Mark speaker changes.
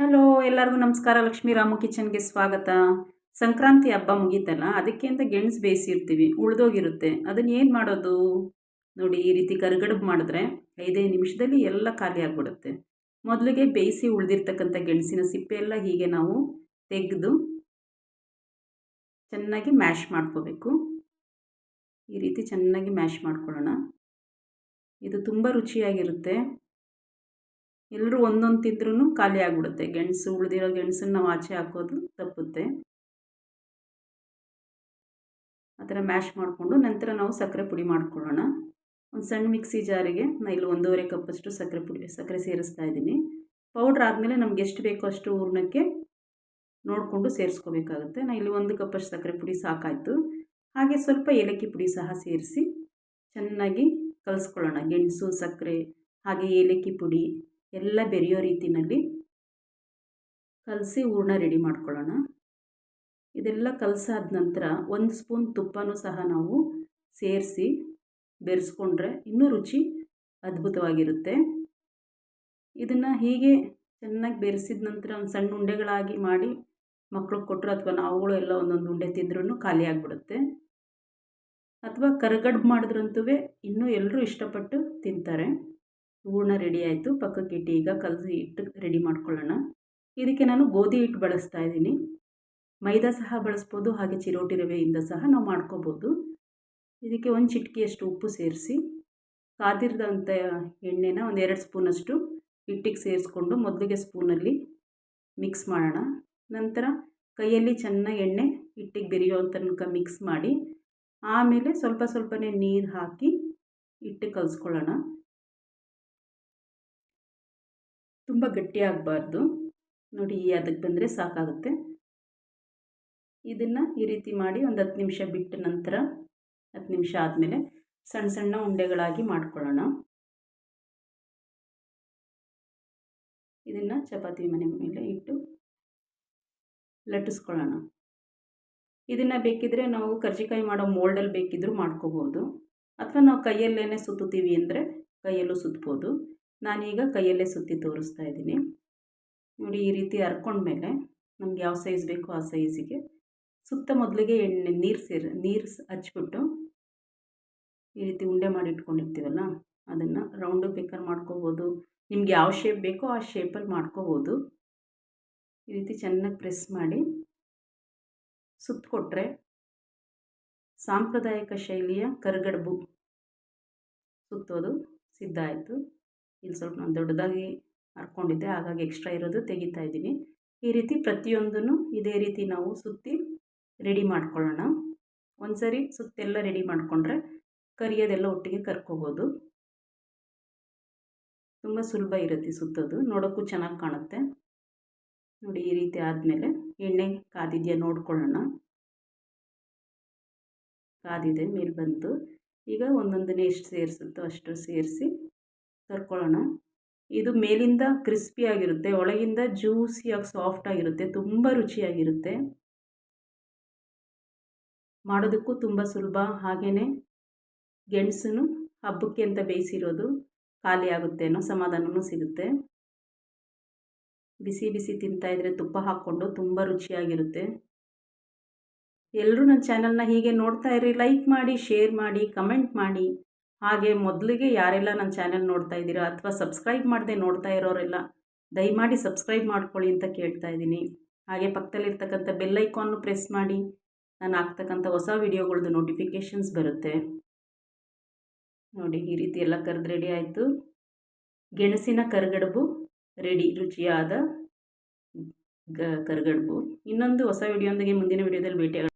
Speaker 1: Hello ಎಲ್ಲರಿಗೂ ನಮಸ್ಕಾರ. ಲಕ್ಷ್ಮೀ ರಾಮು ಕಿಚನ್ಗೆ ಸ್ವಾಗತ. ಸಂಕ್ರಾಂತಿ ಹಬ್ಬ ಮುಗೀತಲ್ಲ, ಅದಕ್ಕೆ ಅಂತ ಗೆಣಸು ಬೇಯಿಸಿರ್ತೀವಿ, ಉಳಿದೋಗಿರುತ್ತೆ. ಅದನ್ನು ಏನು ಮಾಡೋದು? ನೋಡಿ, ಈ ರೀತಿ ಕರ್ಗಡಬು ಮಾಡಿದ್ರೆ ಐದೈದು ನಿಮಿಷದಲ್ಲಿ ಎಲ್ಲ ಖಾಲಿ ಆಗಿಬಿಡುತ್ತೆ. ಮೊದಲಿಗೆ ಬೇಯಿಸಿ ಉಳಿದಿರ್ತಕ್ಕಂಥ ಗೆಣಸಿನ ಸಿಪ್ಪೆ ಎಲ್ಲ ಹೀಗೆ ನಾವು ತೆಗೆದು ಚೆನ್ನಾಗಿ ಮ್ಯಾಶ್ ಮಾಡ್ಕೋಬೇಕು. ಈ ರೀತಿ ಚೆನ್ನಾಗಿ ಮ್ಯಾಶ್ ಮಾಡ್ಕೊಳ್ಳೋಣ. ಇದು ತುಂಬ ರುಚಿಯಾಗಿರುತ್ತೆ. ಎಲ್ಲರೂ ಒಂದೊಂದು ತಿಂದ್ರೂ ಖಾಲಿ ಆಗಿಬಿಡುತ್ತೆ. ಗೆಣಸು, ಉಳಿದಿರೋ ಗೆಣಸನ್ನು ನಾವು ಆಚೆ ಹಾಕೋದು ತಪ್ಪುತ್ತೆ. ಆ ಥರ ಮ್ಯಾಶ್ ಮಾಡಿಕೊಂಡು ನಂತರ ನಾವು ಸಕ್ಕರೆ ಪುಡಿ ಮಾಡ್ಕೊಳ್ಳೋಣ. ಒಂದು ಸಣ್ಣ ಮಿಕ್ಸಿ ಜಾರಿಗೆ ನಾನು ಇಲ್ಲಿ ಒಂದೂವರೆ ಕಪ್ಪಷ್ಟು ಸಕ್ಕರೆ ಪುಡಿ, ಸಕ್ಕರೆ ಸೇರಿಸ್ತಾ ಇದ್ದೀನಿ. ಪೌಡ್ರ್ ಆದಮೇಲೆ ನಮ್ಗೆ ಎಷ್ಟು ಬೇಕೋ ಅಷ್ಟು ಹೂರ್ಣಕ್ಕೆ ನೋಡಿಕೊಂಡು ಸೇರಿಸ್ಕೋಬೇಕಾಗುತ್ತೆ. ನಾನು ಇಲ್ಲಿ ಒಂದು ಕಪ್ಪಷ್ಟು ಸಕ್ಕರೆ ಪುಡಿ ಸಾಕಾಯಿತು. ಹಾಗೆ ಸ್ವಲ್ಪ ಏಲಕ್ಕಿ ಪುಡಿ ಸಹ ಸೇರಿಸಿ ಚೆನ್ನಾಗಿ ಕಲಿಸ್ಕೊಳ್ಳೋಣ. ಗೆಣಸು, ಸಕ್ಕರೆ, ಹಾಗೆ ಏಲಕ್ಕಿ ಪುಡಿ. ಎಲ್ಲ ಬೆರೆಯೋ ರೀತಿಯಲ್ಲಿ ಕಲಸಿ ಹೂರ್ಣ ರೆಡಿ ಮಾಡ್ಕೊಳ್ಳೋಣ. ಇದೆಲ್ಲ ಕಲಸಾದ ನಂತರ ಒಂದು ಸ್ಪೂನ್ ತುಪ್ಪನೂ ಸಹ ನಾವು ಸೇರಿಸಿ ಬೆರೆಸ್ಕೊಂಡ್ರೆ ಇನ್ನೂ ರುಚಿ ಅದ್ಭುತವಾಗಿರುತ್ತೆ. ಇದನ್ನು ಹೀಗೆ ಚೆನ್ನಾಗಿ ಬೆರೆಸಿದ ನಂತರ ಒಂದು ಸಣ್ಣ ಉಂಡೆಗಳಾಗಿ ಮಾಡಿ ಮಕ್ಳಿಗೆ ಕೊಟ್ಟರು ಅಥವಾ ನಾವುಗಳು ಎಲ್ಲ ಒಂದೊಂದು ಉಂಡೆ ತಿಂದ್ರೂ ಖಾಲಿ ಆಗಿಬಿಡುತ್ತೆ. ಅಥವಾ ಕರಗಡ್ಬು ಮಾಡಿದ್ರಂತೂ ಇನ್ನೂ ಎಲ್ಲರೂ ಇಷ್ಟಪಟ್ಟು ತಿಂತಾರೆ. ಹೂರ್ಣ ರೆಡಿ ಆಯಿತು. ಪಕ್ಕಕ್ಕೆ ಇಟ್ಟು ಈಗ ಕಲಸಿ ಹಿಟ್ಟು ರೆಡಿ ಮಾಡ್ಕೊಳ್ಳೋಣ. ಇದಕ್ಕೆ ನಾನು ಗೋಧಿ ಹಿಟ್ಟು ಬಳಸ್ತಾ ಇದ್ದೀನಿ. ಮೈದಾ ಸಹ ಬಳಸ್ಬೋದು, ಹಾಗೆ ಚಿರೋಟಿ ರವೆಯಿಂದ ಸಹ ನಾವು ಮಾಡ್ಕೋಬೋದು. ಇದಕ್ಕೆ ಒಂದು ಚಿಟಿಕೆಯಷ್ಟು ಉಪ್ಪು ಸೇರಿಸಿ ಕಾದಿರಿದಂಥ ಎಣ್ಣೆನ ಒಂದು ಎರಡು ಸ್ಪೂನಷ್ಟು ಹಿಟ್ಟಿಗೆ ಸೇರಿಸ್ಕೊಂಡು ಮೊದಲಿಗೆ ಸ್ಪೂನಲ್ಲಿ ಮಿಕ್ಸ್ ಮಾಡೋಣ. ನಂತರ ಕೈಯಲ್ಲಿ ಚೆನ್ನಾಗಿ ಎಣ್ಣೆ ಹಿಟ್ಟಿಗೆ ಬೆರೆಯೋ ತನಕ ಮಿಕ್ಸ್ ಮಾಡಿ, ಆಮೇಲೆ ಸ್ವಲ್ಪ ಸ್ವಲ್ಪನೇ ನೀರು ಹಾಕಿ ಹಿಟ್ಟು ಕಲಿಸ್ಕೊಳ್ಳೋಣ. ತುಂಬ ಗಟ್ಟಿಯಾಗಬಾರ್ದು. ನೋಡಿ, ಈ ಅದಕ್ಕೆ ಬಂದರೆ ಸಾಕಾಗುತ್ತೆ. ಇದನ್ನು ಈ ರೀತಿ ಮಾಡಿ ಒಂದು ಹತ್ತು ನಿಮಿಷ ಬಿಟ್ಟ ನಂತರ, ಹತ್ತು ನಿಮಿಷ ಆದಮೇಲೆ ಸಣ್ಣ ಸಣ್ಣ ಉಂಡೆಗಳಾಗಿ ಮಾಡ್ಕೊಳ್ಳೋಣ. ಇದನ್ನು ಚಪಾತಿ ಮನೆ ಮೇಲೆ ಇಟ್ಟು ಲಟ್ಟಿಸ್ಕೊಳ್ಳೋಣ. ಇದನ್ನು ಬೇಕಿದ್ದರೆ ನಾವು ಕರ್ಜಿಕಾಯಿ ಮಾಡೋ ಮೋಲ್ಡಲ್ಲಿ ಬೇಕಿದ್ದರೂ ಮಾಡ್ಕೋಬೋದು. ಅಥವಾ ನಾವು ಕೈಯಲ್ಲೇ ಸುತ್ತುತ್ತೀವಿ ಅಂದರೆ ಕೈಯಲ್ಲೂ ಸುತ್ಬೋದು. ನಾನೀಗ ಕೈಯಲ್ಲೇ ಸುತ್ತಿ ತೋರಿಸ್ತಾ ಇದ್ದೀನಿ. ನೋಡಿ, ಈ ರೀತಿ ಹರ್ಕೊಂಡ್ಮೇಲೆ ನಮ್ಗೆ ಯಾವ ಸೈಜ್ ಬೇಕೋ ಆ ಸೈಜಿಗೆ ಸುತ್ತ ಮೊದಲಿಗೆ ಎಣ್ಣೆ, ನೀರು ಸೇರಿ, ನೀರು ಹಚ್ಬಿಟ್ಟು ಈ ರೀತಿ ಉಂಡೆ ಮಾಡಿ ಇಟ್ಕೊಂಡಿರ್ತೀವಲ್ಲ, ಅದನ್ನು ರೌಂಡು ಬೇಕಾದ್ರೆ ಮಾಡ್ಕೋಬೋದು. ನಿಮ್ಗೆ ಯಾವ ಶೇಪ್ ಬೇಕೋ ಆ ಶೇಪಲ್ಲಿ ಮಾಡ್ಕೋಬೋದು. ಈ ರೀತಿ ಚೆನ್ನಾಗಿ ಪ್ರೆಸ್ ಮಾಡಿ ಸುತ್ತಕೊಟ್ರೆ ಸಾಂಪ್ರದಾಯಿಕ ಶೈಲಿಯ ಕರಗಡಬು ಸುತ್ತೋದು ಸಿದ್ಧ ಆಯಿತು. ಇಲ್ಲಿ ಸ್ವಲ್ಪ ನಾನು ದೊಡ್ಡದಾಗಿ ಹರ್ಕೊಂಡಿದ್ದೆ, ಹಾಗಾಗಿ ಎಕ್ಸ್ಟ್ರಾ ಇರೋದು ತೆಗಿತಾ ಇದ್ದೀನಿ. ಈ ರೀತಿ ಪ್ರತಿಯೊಂದನ್ನು ಇದೇ ರೀತಿ ನಾವು ಸುತ್ತಿ ರೆಡಿ ಮಾಡ್ಕೊಳ್ಳೋಣ. ಒಂದು ಸರಿ ಸುತ್ತೆಲ್ಲ ರೆಡಿ ಮಾಡಿಕೊಂಡ್ರೆ ಕರಿಯೋದೆಲ್ಲ ಒಟ್ಟಿಗೆ ಕರ್ಕೋಬೋದು. ತುಂಬ ಸುಲಭ ಇರುತ್ತೆ ಸುತ್ತೋದು, ನೋಡೋಕ್ಕೂ ಚೆನ್ನಾಗಿ ಕಾಣುತ್ತೆ. ನೋಡಿ ಈ ರೀತಿ ಆದಮೇಲೆ ಎಣ್ಣೆ ಕಾದಿದೆಯಾ ನೋಡ್ಕೊಳ್ಳೋಣ. ಕಾದಿದೆ, ಮೇಲೆ ಬಂತು. ಈಗ ಒಂದೊಂದನ್ನೇ ಎಷ್ಟು ಸೇರಿಸುತ್ತೋ ಅಷ್ಟು ಸೇರಿಸಿ ಕರ್ಕೊಳ್ಳೋಣ ಇದು ಮೇಲಿಂದ ಕ್ರಿಸ್ಪಿಯಾಗಿರುತ್ತೆ ಒಳಗಿಂದ ಜ್ಯೂಸಿಯಾಗಿ ಸಾಫ್ಟಾಗಿರುತ್ತೆ ತುಂಬ ರುಚಿಯಾಗಿರುತ್ತೆ. ಮಾಡೋದಕ್ಕೂ ತುಂಬ ಸುಲಭ ಹಾಗೆಯೇ ಗೆಣಸನ್ನು ಹಬ್ಬಕ್ಕೆ ಅಂತ ಬೇಯಿಸಿರೋದು ಖಾಲಿ ಆಗುತ್ತೆ ಅನ್ನೋ ಸಮಾಧಾನವೂ ಸಿಗುತ್ತೆ. ಬಿಸಿ ಬಿಸಿ ತಿಂತಾಯಿದ್ರೆ ತುಪ್ಪ ಹಾಕ್ಕೊಂಡು ತುಂಬ ರುಚಿಯಾಗಿರುತ್ತೆ. ಎಲ್ಲರೂ ನನ್ನ ಚಾನಲ್ನ ಹೀಗೆ ನೋಡ್ತಾ ಇರಿ, ಲೈಕ್ ಮಾಡಿ, ಶೇರ್ ಮಾಡಿ, ಕಮೆಂಟ್ ಮಾಡಿ. ಹಾಗೆ ಮೊದಲಿಗೆ ಯಾರೆಲ್ಲ ನನ್ನ ಚಾನೆಲ್ ನೋಡ್ತಾ ಇದ್ದೀರಾ ಅಥವಾ ಸಬ್ಸ್ಕ್ರೈಬ್ ಮಾಡದೆ ನೋಡ್ತಾ ಇರೋರೆಲ್ಲ ದಯಮಾಡಿ ಸಬ್ಸ್ಕ್ರೈಬ್ ಮಾಡ್ಕೊಳ್ಳಿ ಅಂತ ಕೇಳ್ತಾ ಇದ್ದೀನಿ. ಹಾಗೆ ಪಕ್ಕದಲ್ಲಿರ್ತಕ್ಕಂಥ ಬೆಲ್ ಐಕಾನ್ನು ಪ್ರೆಸ್ ಮಾಡಿ. ನಾನು ಹಾಕ್ತಕ್ಕಂಥ ಹೊಸ ವಿಡಿಯೋಗಳದ್ದು ನೋಟಿಫಿಕೇಷನ್ಸ್ ಬರುತ್ತೆ. ನೋಡಿ, ಈ ರೀತಿ ಎಲ್ಲ ಕರೆದು ರೆಡಿ ಆಯಿತು. ಗೆಣಸಿನ ಕರಗಡುಬು ರೆಡಿ ರುಚಿಯಾದ ಕರಗಡುಬು. ಇನ್ನೊಂದು ಹೊಸ ವಿಡಿಯೋಂದಿಗೆ ಮುಂದಿನ ವಿಡಿಯೋದಲ್ಲಿ ಭೇಟಿಯಾಗೋಣ.